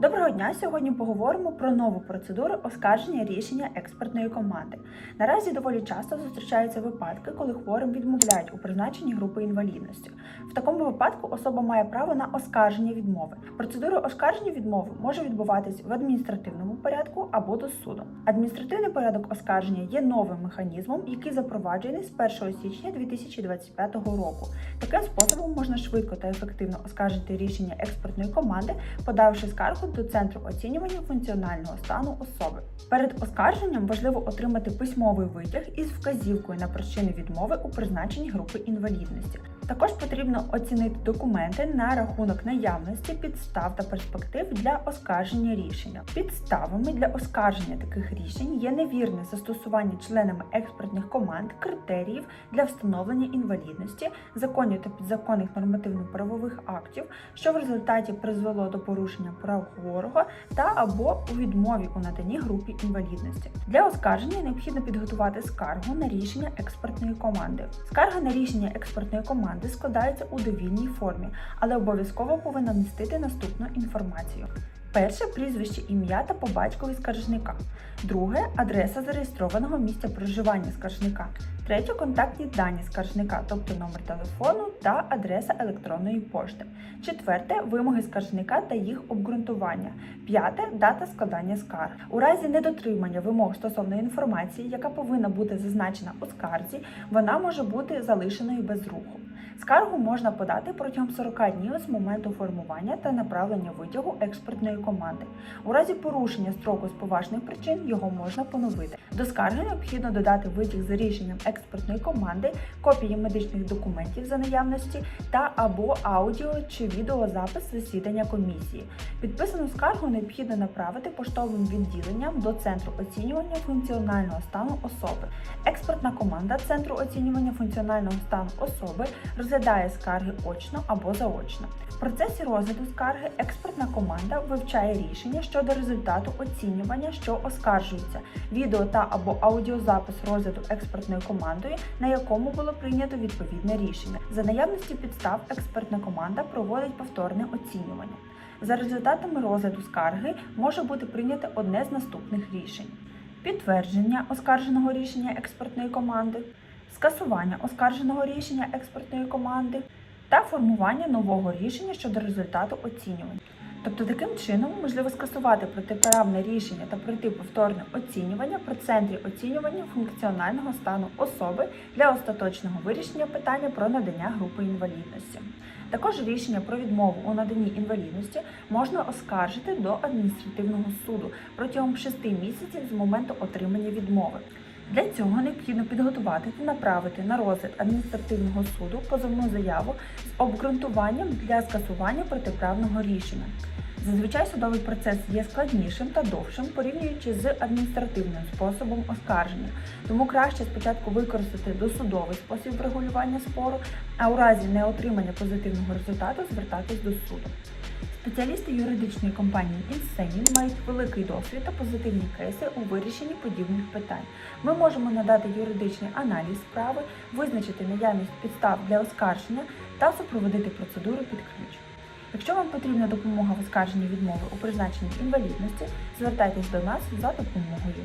Доброго дня! Сьогодні поговоримо про нову процедуру оскарження рішення експертної команди. Наразі доволі часто зустрічаються випадки, коли хворим відмовляють у призначенні групи інвалідності. В такому випадку особа має право на оскарження відмови. Процедура оскарження відмови може відбуватись в адміністративному порядку або до суду. Адміністративний порядок оскарження є новим механізмом, який запроваджений з 1 січня 2025 року. Таким способом можна швидко та ефективно оскаржити рішення експертної команди, подавши скаргу до центру оцінювання функціонального стану особи. Перед оскарженням важливо отримати письмовий витяг із вказівкою на причини відмови у призначенні групи інвалідності. Також потрібно оцінити документи на рахунок наявності підстав та перспектив для оскарження рішення. Підставами для оскарження таких рішень є невірне застосування членами експертних команд критеріїв для встановлення інвалідності, законів та підзаконних нормативно-правових актів, що в результаті призвело до порушення прав хворого та або у відмові у наданні групі інвалідності. Для оскарження необхідно підготувати скаргу на рішення експертної команди. Скарга на рішення експертної команди складається у довільній формі, але обов'язково повинна містити наступну інформацію. Перше прізвище, ім'я та по батькові скаржника. Друге адреса зареєстрованого місця проживання скаржника. Третє контактні дані скаржника, тобто номер телефону та адреса електронної пошти. Четверте вимоги скаржника та їх обґрунтування. П'яте дата складання скарг. У разі недотримання вимог стосовно інформації, яка повинна бути зазначена у скарзі, вона може бути залишеною без руху. Скаргу можна подати протягом 40 днів з моменту формування та направлення витягу експертної команди. У разі порушення строку з поважних причин його можна поновити. До скарги необхідно додати витяг за рішенням експертної команди, копії медичних документів за наявності та або аудіо чи відеозапис засідання комісії. Підписану скаргу необхідно направити поштовим відділенням до центру оцінювання функціонального стану особи. Експертна команда центру оцінювання функціонального стану особи розглядає скарги очно або заочно. В процесі розгляду скарги експертна команда вивчає рішення щодо результату оцінювання, що оскаржується, відео та або аудіозапис розгляду експертною командою, на якому було прийнято відповідне рішення. За наявності підстав експертна команда проводить повторне оцінювання. За результатами розгляду скарги може бути прийнято одне з наступних рішень: підтвердження оскарженого рішення експертної команди, скасування оскарженого рішення експертної команди та формування нового рішення щодо результату оцінювання. Тобто таким чином можливо скасувати протиправне рішення та пройти повторне оцінювання при центрі оцінювання функціонального стану особи для остаточного вирішення питання про надання групи інвалідності. Також рішення про відмову у наданні інвалідності можна оскаржити до адміністративного суду протягом 6 місяців з моменту отримання відмови. Для цього необхідно підготувати та направити на розгляд адміністративного суду позовну заяву з обґрунтуванням для скасування протиправного рішення. Зазвичай судовий процес є складнішим та довшим, порівнюючи з адміністративним способом оскарження, тому краще спочатку використати досудовий спосіб врегулювання спору, а у разі неотримання позитивного результату звертатись до суду. Спеціалісти юридичної компанії Інсенін мають великий досвід та позитивні кейси у вирішенні подібних питань. Ми можемо надати юридичний аналіз справи, визначити наявність підстав для оскарження та супроводити процедуру під ключ. Якщо вам потрібна допомога в оскарженні відмови у призначенні інвалідності, звертайтесь до нас за допомогою.